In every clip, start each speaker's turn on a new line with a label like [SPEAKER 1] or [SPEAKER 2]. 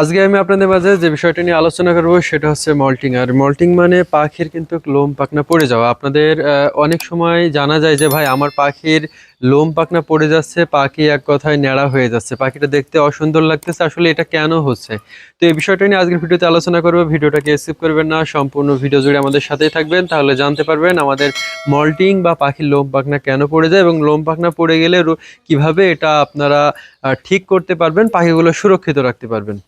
[SPEAKER 1] আজকে আমি আপনাদের মাঝে যে বিষয়টা নিয়ে আলোচনা করব সেটা হচ্ছে মল্টিং আর মল্টিং মানে পাখির কিন্তু লোম পাখনা পড়ে যাওয়া। আপনাদের অনেক সময় জানা যায় যে, ভাই, আমার পাখির লোম পাখনা পড়ে যাচ্ছে, পাখি এক কথায় ন্যাড়া হয়ে যাচ্ছে। পাখিটা দেখতে অসুন্দর লাগতেছে, আসলে এটা কেন হচ্ছে? তো এই বিষয়টা নিয়ে আজকের ভিডিওতে আলোচনা করব। ভিডিওটাকে স্কিপ করবেন না, সম্পূর্ণ ভিডিও জুড়ে আমাদের সাথেই থাকবেন। তাহলে জানতে পারবেন আমাদের মল্টিং বা পাখির লোম পাখনা কেন পড়ে যায় এবং লোম পাখনা পড়ে গেলে কীভাবে এটা আপনারা ঠিক করতে পারবেন, পাখিগুলো সুরক্ষিত রাখতে পারবেন।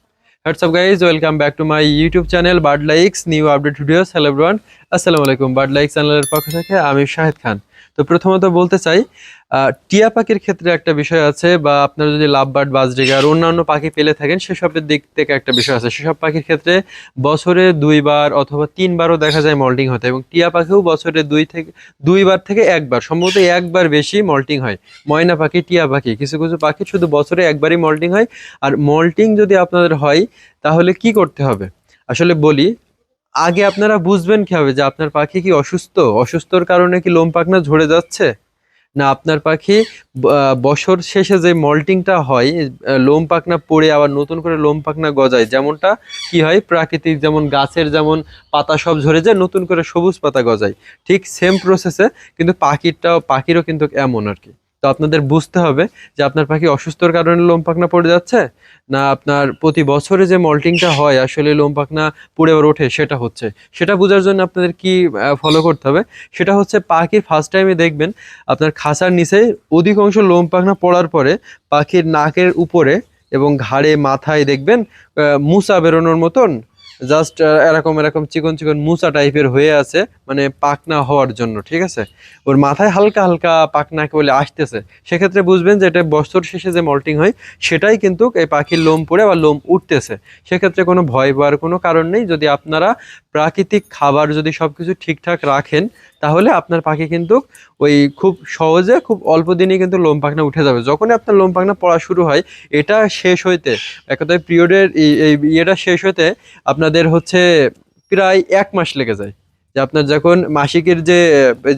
[SPEAKER 1] WhatsApp guys welcome back to my YouTube channel bird likes new update videos hello everyone আসসালামু আলাইকুম বার্ড লাইক্স চ্যানেলের পক্ষ থেকে আমি শাহেদ খান। তো প্রথমত বলতে চাই টিয়া পাখির ক্ষেত্রে একটা বিষয় আছে বা আপনারা যদি লাভ বার্ড বাজরিগা আর অন্যান্য পাখি পেলে থাকেন, সেসবের দিক থেকে একটা বিষয় আছে। সেসব পাখির ক্ষেত্রে বছরে দুইবার অথবা তিনবারও দেখা যায় মল্টিং হতে এবং টিয়া পাখিও বছরে দুই থেকে, দুইবার থেকে একবার, সম্ভবত একবার বেশি মল্টিং হয়। ময়না পাখি, টিয়া পাখি, কিছু কিছু পাখি শুধু বছরে একবারই মল্টিং হয়। আর মল্টিং যদি আপনাদের হয়, তাহলে কি করতে হবে? আসলে বলি আগে আপনারা বুঝবেন কীভাবে যে আপনার পাখি কি অসুস্থ? অসুস্থর কারণে কি লোম পাখনা ঝরে যাচ্ছে? না, আপনার পাখি বছর শেষে যে মল্টিংটা হয় লোম পাখনা পড়ে আবার নতুন করে লোম পাখনা গজায়। যেমনটা কি হয়, প্রাকৃতিক যেমন গাছের যেমন পাতা সব ঝরে যায়, নতুন করে সবুজ পাতা গজায়। ঠিক সেম প্রসেসে কিন্তু পাখিরটাও, পাখিরও কিন্তু এমন আর কি। তো আপনাদের বুঝতে হবে যে আপনার পাখি অসুস্থর কারণে লোম পাখনা পড়ে যাচ্ছে, না আপনার প্রতি বছরে যে মল্টিংটা হয় আসলে লোম পাখনা পুড়ে ওঠে, সেটা হচ্ছে। সেটা বোঝার জন্য আপনাদের কি ফলো করতে হবে? সেটা হচ্ছে পাখির ফার্স্ট টাইমে দেখবেন আপনার খাঁচার নিচে অধিকাংশ লোম পাখনা পড়ার পরে পাখির নাকের উপরে এবং ঘাড়ে, মাথায় দেখবেন মুসা বেরোনোর মতন জাস্ট এরকম এরকম চিকন চিকন মুসা টাইপের হয়ে আছে মানে পাকনা হওয়ার জন্য, ঠিক আছে? ওর মাথায় হালকা হালকা পাকনাকে বলে আসতেছে। সেক্ষেত্রে বুঝবেন যে এটা বছর শেষে যে মল্টিং হয়, সেটাই কিন্তু এই পাখির লোম পড়ে বা লোম উঠতেছে। সেক্ষেত্রে কোনো ভয় পাওয়ার কোনো কারণ নেই। যদি আপনারা প্রাকৃতিক খাবার যদি সব কিছু ঠিকঠাক রাখেন, তাহলে আপনার পাখি কিন্তু ওই খুব সহজে, খুব অল্প দিনে কিন্তু লোম পাখনা উঠে যাবে। যখনই আপনার লোম পাখনা পড়া শুরু হয়, এটা শেষ হইতে এক কথায় পিরিয়ডের এই ইয়েটা শেষ হইতে আপনাদের হচ্ছে প্রায় এক মাস লেগে যায়। যে আপনার যখন মাসিকের যে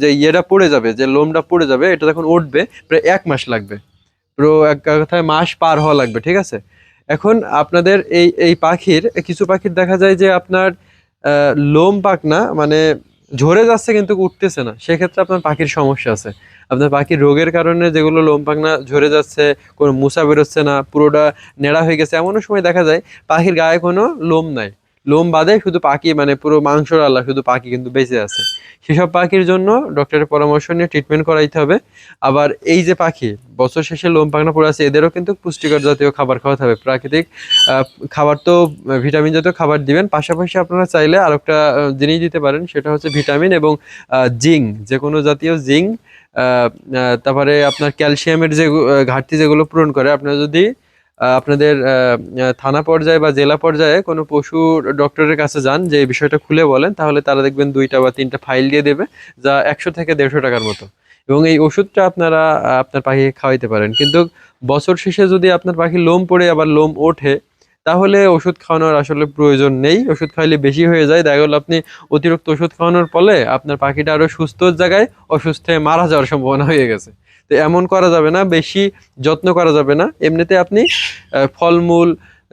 [SPEAKER 1] যে ইয়েটা পড়ে যাবে, যে লোমটা পড়ে যাবে, এটা যখন উঠবে, প্রায় এক মাস লাগবে। পুরো এক কথায় মাস পার হওয়া লাগবে, ঠিক আছে? এখন আপনাদের এই এই পাখির, কিছু পাখির দেখা যায় যে আপনার লোম পাখনা মানে ঝরে যাচ্ছে কিন্তু উঠতেছে না। সেক্ষেত্রে আপনার পাখির সমস্যা আছে। আপনার পাখির রোগের কারণে যেগুলো লোম পাখনা ঝরে যাচ্ছে, কোনো মুসা বেরোচ্ছে না, পুরোটা নেড়া হয়ে গেছে, এমনও সময় দেখা যায়, পাখির গায়ে কোনো লোম নাই। লোম বাদে শুধু পাখি মানে পুরো মাংসর আল্লাহ শুধু পাখি কিন্তু বেঁচে আছে। সেসব পাখির জন্য ডক্টরের পরামর্শ নিয়ে ট্রিটমেন্ট করাইতে হবে। আবার এই যে পাখি, বছর শেষে লোম পাখনা পড়ে আছে, এদেরও কিন্তু পুষ্টিকর জাতীয় খাবার খাওয়াতে হবে। প্রাকৃতিক খাবার তো ভিটামিন জাতীয় খাবার দিবেন। পাশাপাশি আপনারা চাইলে আর একটা জিনিস দিতে পারেন, সেটা হচ্ছে ভিটামিন এবং জিঙ্ক যে কোনো জাতীয় জিঙ্ক তারপরে আপনার ক্যালসিয়ামের যে ঘাটতি যেগুলো পূরণ করে, আপনারা যদি আপনাদের থানা পর্যায়ে বা জেলা পর্যায়ে কোনো পশু ডক্টরের কাছে যান, যে এই বিষয়টা খুলে বলেন, তাহলে তারা দেখবেন দুইটা বা তিনটা ফাইল দিয়ে দেবে, যা একশো থেকে দেড়শো টাকার মতো। এবং এই ওষুধটা আপনারা আপনার পাখিকে খাওয়াইতে পারেন। কিন্তু বছর শেষে যদি আপনার পাখি লোম পড়ে, আবার লোম ওঠে, তাহলে ওষুধ খাওয়ানোর আসলে প্রয়োজন নেই। ওষুধ খাইলে বেশি হয়ে যায়। দেখা গেলো আপনি অতিরিক্ত ওষুধ খাওয়ানোর ফলে আপনার পাখিটা আরও সুস্থ জায়গায় অসুস্থ মারা যাওয়ার সম্ভাবনা হয়ে গেছে। তো এমন করা যাবে না, বেশি যত্ন করা যাবে না। এমনিতে আপনি ফলমূল,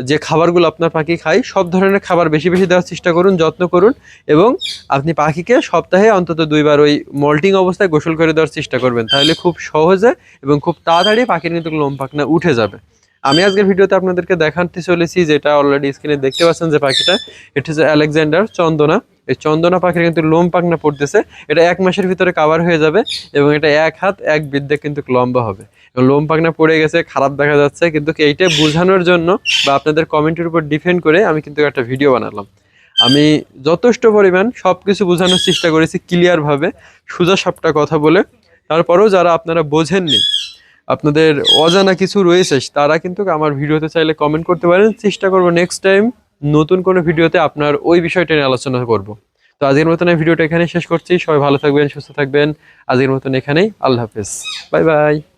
[SPEAKER 1] যে খাবারগুলো আপনার পাখি খায়, সব ধরনের খাবার বেশি বেশি দেওয়ার চেষ্টা করুন, যত্ন করুন এবং আপনি পাখিকে সপ্তাহে অন্তত দুইবার ওই মল্টিং অবস্থায় গোসল করে দেওয়ার চেষ্টা করবেন। তাহলে খুব সহজে এবং খুব তাড়াতাড়ি পাখির কিন্তু লোম পাখনা উঠে যাবে। আমি আজকের ভিডিওতে আপনাদেরকে দেখাতে চলেছি, যেটা অলরেডি স্ক্রিনে দেখতে পাচ্ছেন যে পাখিটা। এটা হচ্ছে আলেকজান্ডার চন্দনা এই চন্দনা পাখির কিন্তু লোম পাখনা পড়তেছে। এটা এক মাসের ভিতরে কাভার হয়ে যাবে এবং এটা এক হাত, এক বিদ্যে কিন্তু লম্বা হবে। এবং লোম পাখনা পড়ে গেছে, খারাপ দেখা যাচ্ছে, কিন্তু এইটা বোঝানোর জন্য বা আপনাদের কমেন্টের উপর ডিপেন্ড করে আমি কিন্তু একটা ভিডিও বানালাম। আমি যথেষ্ট পরিমাণ সব কিছু বোঝানোর চেষ্টা করেছি ক্লিয়ারভাবে সোজা সাপটা কথা বলে। তারপরেও যারা আপনারা বোঝেননি, আপনাদের অজানা কিছু রয়েছে, তারা কিন্তু আমার ভিডিওতে চাইলে কমেন্ট করতে পারেন। চেষ্টা করব নেক্সট টাইম নতুন কোনো ভিডিওতে আপনার ওই বিষয়টা নিয়ে আলোচনা করব। তো আজকের মতন ভিডিওটা এখানে শেষ করছি। সবাই ভালো থাকবেন, সুস্থ থাকবেন। আজকের মতন এখানেই। আল্লাহ হাফেজ। Bye bye.